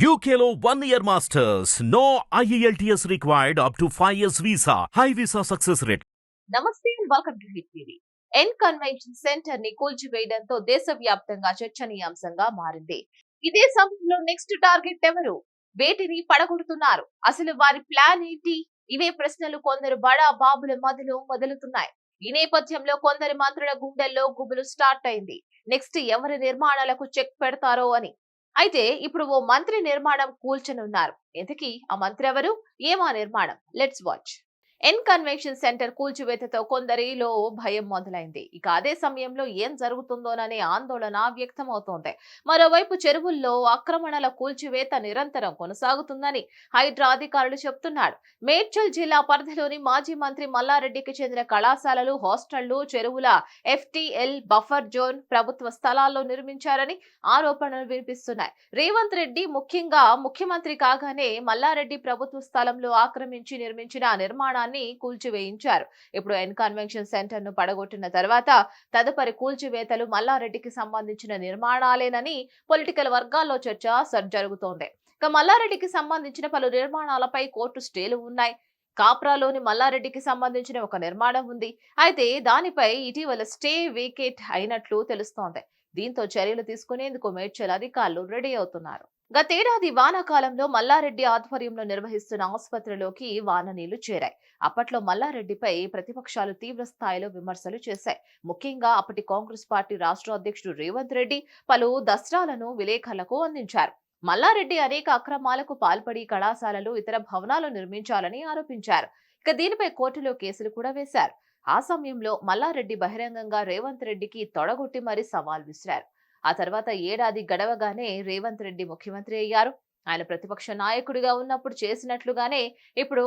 యూకేలో one year masters no IELTS required up to five years visa high visa success rate నమస్తే welcome to hit TV N convention సెంటర్ని కూల్చివేయడంతో దేశవ్యాప్తంగా చర్చనీయాంశంగా మారింది. ఇదే సమయంలో నెక్స్ట్ టార్గెట్ ఎవరు? వేటిని పడగొడుతున్నారు? అసలు వారి ప్లాన్ ఏంటి? ఇవే ప్రశ్నలు కొందరు బడా బాబుల మధ్యలో మొదలుతున్నాయి. ఈ నేపథ్యంలో కొందరి మంత్రుల గుండెల్లో గుబులు స్టార్ట్ అయింది. నెక్స్ట్ ఎవరి నిర్మాణాలకు చెక్ పెడతారో అని అయితే ఇప్పుడు ఓ మంత్రి నిర్మాణం కూల్చనున్నారు. ఇంతకీ ఆ మంత్రి ఎవరు? ఏమా నిర్మాణం? Let's watch. N convention centre కూల్చివేతతో కొందరిలో భయం మొదలైంది. ఇక అదే సమయంలో ఏం జరుగుతుందోననే ఆందోళన వ్యక్తమవుతోంది. మరోవైపు చెరువుల్లో ఆక్రమణల కూల్చివేత నిరంతరం కొనసాగుతుందని హైడ్రా అధికారులు చెబుతున్నారు మేడ్చల్ జిల్లా పరిధిలోని మాజీ మంత్రి మల్లారెడ్డికి చెందిన కళాశాలలు హాస్టళ్ళు చెరువుల ఎఫ్టీఎల్ బఫర్ జోన్ ప్రభుత్వ స్థలాల్లో నిర్మించారని ఆరోపణలు వినిపిస్తున్నాయి. రేవంత్ రెడ్డి ముఖ్యంగా ముఖ్యమంత్రి కాగానే మల్లారెడ్డి ప్రభుత్వ స్థలంలో ఆక్రమించి నిర్మించిన నిర్మాణాన్ని కూల్చివేయించారు. ఇప్పుడు ఎన్ కన్వెన్షన్ సెంటర్ను పడగొట్టిన తర్వాత తదుపరి కూల్చివేతలు మల్లారెడ్డికి సంబంధించిన నిర్మాణాలేనని పొలిటికల్ వర్గాల్లో చర్చ సర్ జరుగుతోంది. ఇక మల్లారెడ్డికి సంబంధించిన పలు నిర్మాణాలపై కోర్టు స్టేలు ఉన్నాయి. కాప్రాలోని మల్లారెడ్డికి సంబంధించిన ఒక నిర్మాణం ఉంది. అయితే దానిపై ఇటీవల స్టే వేకేట్ అయినట్లు తెలుస్తోంది. దీంతో చర్యలు తీసుకునేందుకు మేడ్చల్ అధికారులు రెడీ అవుతున్నారు. గతేడాది వానాకాలంలో మల్లారెడ్డి ఆధ్వర్యంలో నిర్వహిస్తున్న ఆసుపత్రిలోకి వాన నీళ్ళు చేరాయి. అప్పట్లో మల్లారెడ్డిపై ప్రతిపక్షాలు తీవ్ర స్థాయిలో విమర్శలు చేశాయి. ముఖ్యంగా అప్పటి కాంగ్రెస్ పార్టీ రాష్ట్ర అధ్యక్షుడు రేవంత్ రెడ్డి పలు దస్త్రాలను విలేకరులకు అందించారు. మల్లారెడ్డి అనేక అక్రమాలకు పాల్పడి కళాశాలలు ఇతర భవనాలు నిర్మించాలని ఆరోపించారు. ఇక దీనిపై కోర్టులో కేసులు కూడా వేశారు. ఆ సమయంలో మల్లారెడ్డి బహిరంగంగా రేవంత్ రెడ్డికి తొడగొట్టి మరీ సవాల్ విసిరారు. ఆ తర్వాత ఏడాది గడవగానే రేవంత్ రెడ్డి ముఖ్యమంత్రి అయ్యారు. ఆయన ప్రతిపక్ష నాయకుడిగా ఉన్నప్పుడు చేసినట్లుగానే ఇప్పుడు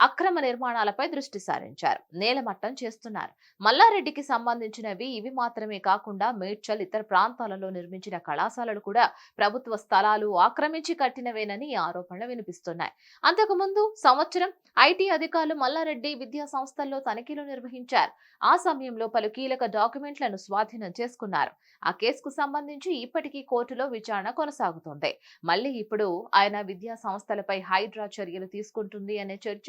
అక్రమ నిర్మాణాలపై దృష్టి సారించారు. నేలమట్టం చేస్తున్నారు. మల్లారెడ్డికి సంబంధించినవి ఇవి మాత్రమే కాకుండా మేడ్చల్ ఇతర ప్రాంతాలలో నిర్మించిన కళాశాలలు కూడా ప్రభుత్వ స్థలాలు ఆక్రమించి కట్టినవేనని ఆరోపణలు వినిపిస్తున్నాయి. అంతకుముందు సంవత్సరం ఐటీ అధికారులు మల్లారెడ్డి విద్యా సంస్థల్లో తనిఖీలు నిర్వహించారు. ఆ సమయంలో పలు కీలక డాక్యుమెంట్లను స్వాధీనం చేసుకున్నారు. ఆ కేసుకు సంబంధించి ఇప్పటికీ కోర్టులో విచారణ కొనసాగుతోంది. మళ్ళీ ఇప్పుడు ఆయన విద్యా సంస్థలపై హైడ్రా చర్యలు తీసుకుంటుంది అనే చర్చ